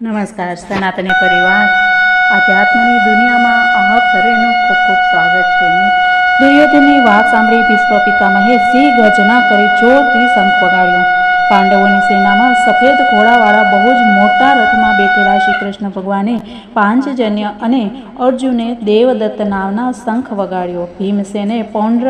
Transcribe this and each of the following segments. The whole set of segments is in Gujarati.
નમસ્કાર, સનાતની પરિવાર. આધ્યાત્મની દુનિયામાં આપ સર્વેનું ખૂબ ખૂબ સ્વાગત છે. દુર્યોધનની વાત સાંભળી ભીષ્મ પિતામહે સિંહ ગર્જના કરી જોરથી શંખ વગાડ્યો. પાંડવોની સેનામાં સફેદ ઘોડાવાળા બહુ જ મોટા રથમાં બેઠેલા શ્રી કૃષ્ણ ભગવાને પાંચજન્ય અને અર્જુને દેવદત્ત નામના શંખ વગાડ્યો. ભીમસેને પૌંડ્ર,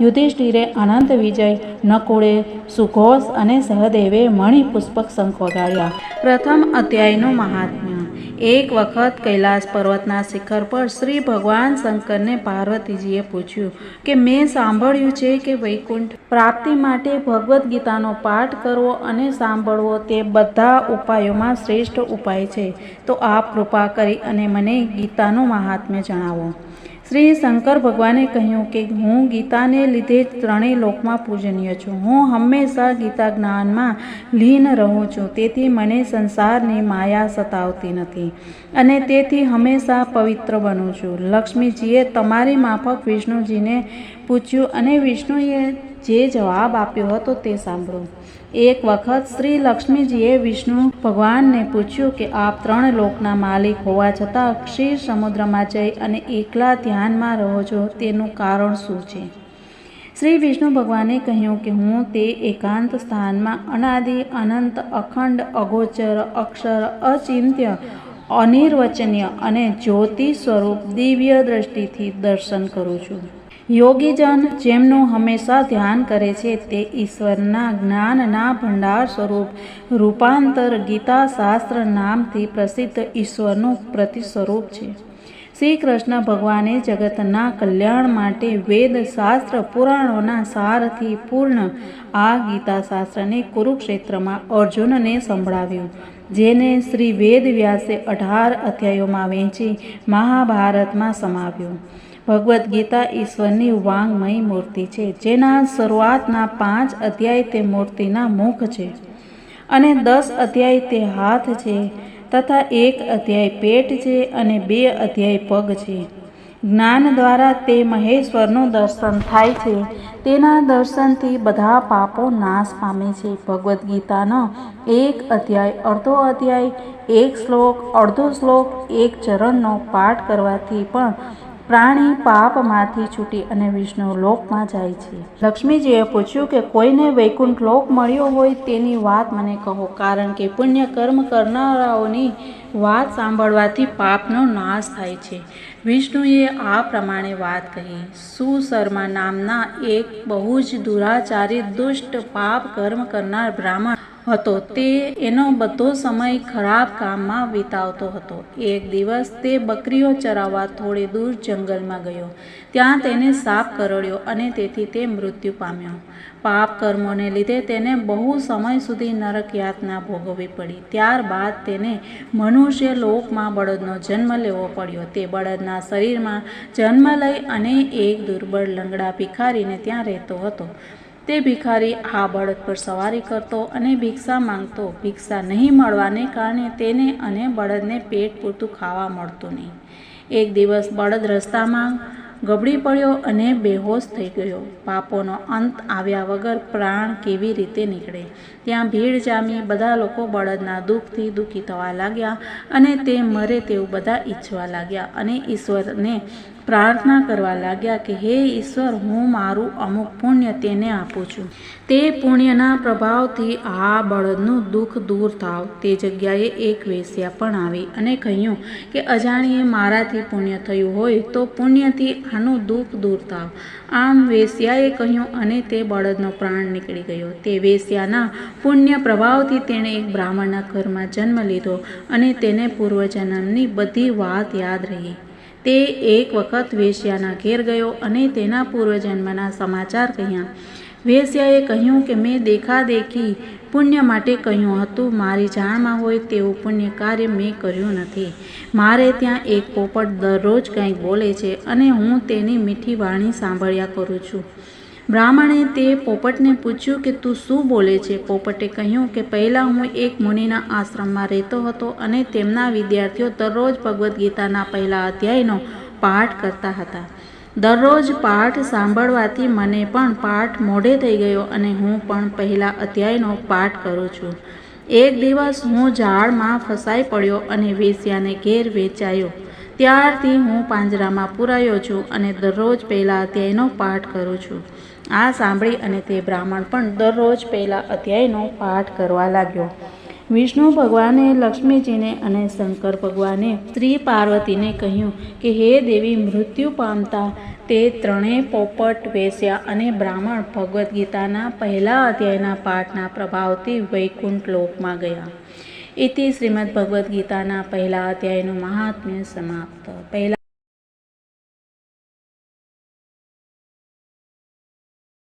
યુધિષ્ઠિરે અનંત વિજય, નકુળે સુઘોષ અને સહદેવે મણિપુષ્પક શંખ વગાડ્યા. પ્રથમ અધ્યાયનું મહાત્મ્ય. એક વખત કૈલાસ પર્વતના શિખર પર શ્રી ભગવાન શંકરને પાર્વતીજીએ પૂછ્યું કે મેં સાંભળ્યું છે કે વૈકુંઠ પ્રાપ્તિ માટે ભગવદ્ ગીતાનો પાઠ કરવો અને સાંભળવો તે બધા ઉપાયોમાં શ્રેષ્ઠ ઉપાય છે. તો આપ કૃપા કરી અને મને ગીતાનું મહાત્મ્ય જણાવો. શ્રી શંકર ભગવાને કહ્યું કે, હું ગીતાને લીધે ત્રણેય લોકમાં પૂજનીય છું. હું હંમેશા ગીતા જ્ઞાનમાં લીન રહું છું. તેથી મને સંસારની માયા સતાવતી નથી. અને તેથી હંમેશા પવિત્ર બનું છું. લક્ષ્મીજીએ તમારી માફક વિષ્ણુજીને પૂછ્યું અને વિષ્ણુએ જે જવાબ આપ્યો હતો તે સાંભળો. એક વખત શ્રી લક્ષ્મીજીએ વિષ્ણુ ભગવાનને પૂછ્યું કે આપ ત્રણ લોકના માલિક હોવા છતાં ક્ષીર સમુદ્રમાં જઈ અને એકલા ધ્યાનમાં રહો છો, તેનું કારણ શું છે? શ્રી વિષ્ણુ ભગવાને કહ્યું કે હું તે એકાંત સ્થાનમાં અનાદિ, અનંત, અખંડ, અગોચર, અક્ષર, અચિંત્ય, અનિર્વચનીય અને જ્યોતિ સ્વરૂપ દિવ્ય દ્રષ્ટિથી દર્શન કરું છું. યોગીજન જેમનું હંમેશા ધ્યાન કરે છે તે ઈશ્વરના જ્ઞાનના ભંડાર સ્વરૂપ, રૂપાંતર ગીતા શાસ્ત્ર નામથી પ્રસિદ્ધ ઈશ્વરનું પ્રતિ સ્વરૂપ છે. શ્રી કૃષ્ણ ભગવાને જગતના કલ્યાણ માટે વેદ શાસ્ત્ર, પુરાણોના સારથી પૂર્ણ આ ગીતા શાસ્ત્રને કુરુક્ષેત્રમાં અર્જુનને સંભળાવ્યું, જેને શ્રી વેદ વ્યાસે અઢાર અધ્યાયોમાં વહેંચી મહાભારતમાં સમાવ્યું. ભગવદ્ ગીતા ઈશ્વરની વાંગમય મૂર્તિ છે, જેના શરૂઆતના પાંચ અધ્યાય તે મૂર્તિના મુખ છે અને દસ અધ્યાય તે હાથ છે તથા એક અધ્યાય પેટ છે અને બે અધ્યાય પગ છે. જ્ઞાન દ્વારા તે મહેશ્વરનું દર્શન થાય છે. તેના દર્શનથી બધા પાપો નાશ પામે છે. ભગવદ્ ગીતાનો એક અધ્યાય, અડધો અધ્યાય, એક શ્લોક, અડધો શ્લોક, એક ચરણનો પાઠ કરવાથી પણ પ્રાણી પાપમાંથી છૂટી અને વિષ્ણુ લોકમાં જાય છે. લક્ષ્મીજીએ પૂછ્યું કે કોઈને વૈકુંઠ લોક મળ્યો હોય તેની વાત મને કહો, કારણ કે પુણ્ય કર્મ કરનારાઓની વાત સાંભળવાથી પાપનો નાશ થાય છે. વિષ્ણુએ આ પ્રમાણે વાત કહી, સુશર્મા નામના એક બહુ જ દુરાચારી દુષ્ટ પાપ કર્મ કરનાર બ્રાહ્મણ હતો. તે એનો બધો સમય ખરાબ કામમાં વિતાવતો હતો. એક દિવસ તે બકરીઓ ચરાવવા થોડે દૂર જંગલમાં ગયો. ત્યાં તેને સાપ કરડ્યો અને તેથી તે મૃત્યુ પામ્યો. પાપ કર્મોને લીધે તેને બહુ સમય સુધી નરક યાતના ભોગવવી પડી. ત્યારબાદ તેને મનુષ્ય લોકમાં બળદનો જન્મ લેવો પડ્યો. તે બળદના શરીરમાં જન્મ લઈ અને એક દુર્બળ લંગડા ભિખારીને ત્યાં રહેતો હતો. તે ભિખારી આ બળદ પર સવારી કરતો અને ભિક્ષા માંગતો. ભિક્ષા નહીં મળવાને કારણે તેને અને બળદને પેટ પૂરતું ખાવા મળતું નહીં. એક દિવસ બળદ રસ્તામાં ગબડી પડ્યો અને બેહોશ થઈ ગયો. પાપોનો અંત આવ્યા વગર પ્રાણ કેવી રીતે નીકળે? ત્યાં ભીડ જામી, બધા લોકો બળદના દુઃખથી દુઃખી થવા લાગ્યા અને તે મરે તેવું બધા ઈચ્છવા લાગ્યા અને ઈશ્વરને પ્રાર્થના કરવા લાગ્યા કે, હે ઈશ્વર, હું મારું અમુક પુણ્ય તેને આપું છું. તે પુણ્યના પ્રભાવથી આ બળદનું દુઃખ દૂર થાવ. તે જગ્યાએ એક વેશ્યા પણ આવી અને કહ્યું કે અજાણીએ મારાથી પુણ્ય થયું હોય તો પુણ્યથી આનું દુઃખ દૂર થાવ. આમ વેશ્યાએ કહ્યું અને તે બળદનો પ્રાણ નીકળી ગયો. તે વેશ્યાના પુણ્ય પ્રભાવથી તેણે એક બ્રાહ્મણના ઘરમાં જન્મ લીધો અને તેને પૂર્વજન્મની બધી વાત યાદ રહી. તે એક વખત વેશ્યાના ઘેર ગયો અને તેના પૂર્વજન્મના સમાચાર કહ્યા. વેશ્યાએ કહ્યું કે, મેં દેખાદેખી પુણ્ય માટે કહ્યું હતું. મારી જાણમાં હોય તેવું પુણ્ય કાર્ય મેં કર્યું નથી. મારે ત્યાં એક પોપટ દરરોજ કંઈક બોલે છે અને હું તેની મીઠી વાણી સાંભળ્યા કરું છું. બ્રાહ્મણે તે પોપટને પૂછ્યું કે તું શું બોલે છે? પોપટે કહ્યું કે, પહેલાં હું એક મુનિના આશ્રમમાં રહેતો હતો અને તેમના વિદ્યાર્થીઓ દરરોજ ભગવદ્ ગીતાના પહેલા અધ્યાયનો પાઠ કરતા હતા. દરરોજ પાઠ સાંભળવાથી મને પણ પાઠ મોઢે થઈ ગયો અને હું પણ પહેલા અધ્યાયનો પાઠ કરું છું. એક દિવસ હું ઝાડમાં ફસાઈ પડ્યો અને વેશ્યાને ઘેર વેચાયો. ત્યારથી હું પાંજરામાં પૂરાયો છું અને દરરોજ પહેલાં અધ્યાયનો પાઠ કરું છું. આ સાંભળી અને તે બ્રાહ્મણ પણ દરરોજ પહેલાં અધ્યાયનો પાઠ કરવા લાગ્યો. વિષ્ણુ ભગવાને લક્ષ્મીજીને અને શંકર ભગવાને શ્રી પાર્વતીને કહ્યું કે, હે દેવી, મૃત્યુ પામતા તે ત્રણેય પોપટ, વેશ્યા અને બ્રાહ્મણ ભગવદ્ ગીતાના પહેલા અધ્યાયના પાઠના પ્રભાવથી વૈકુંઠ લોકમાં ગયા. ઇતિ શ્રીમદ ભગવદ્ ગીતાના પહેલા અધ્યાયનું મહાત્મ્ય સમાપ્ત પહેલા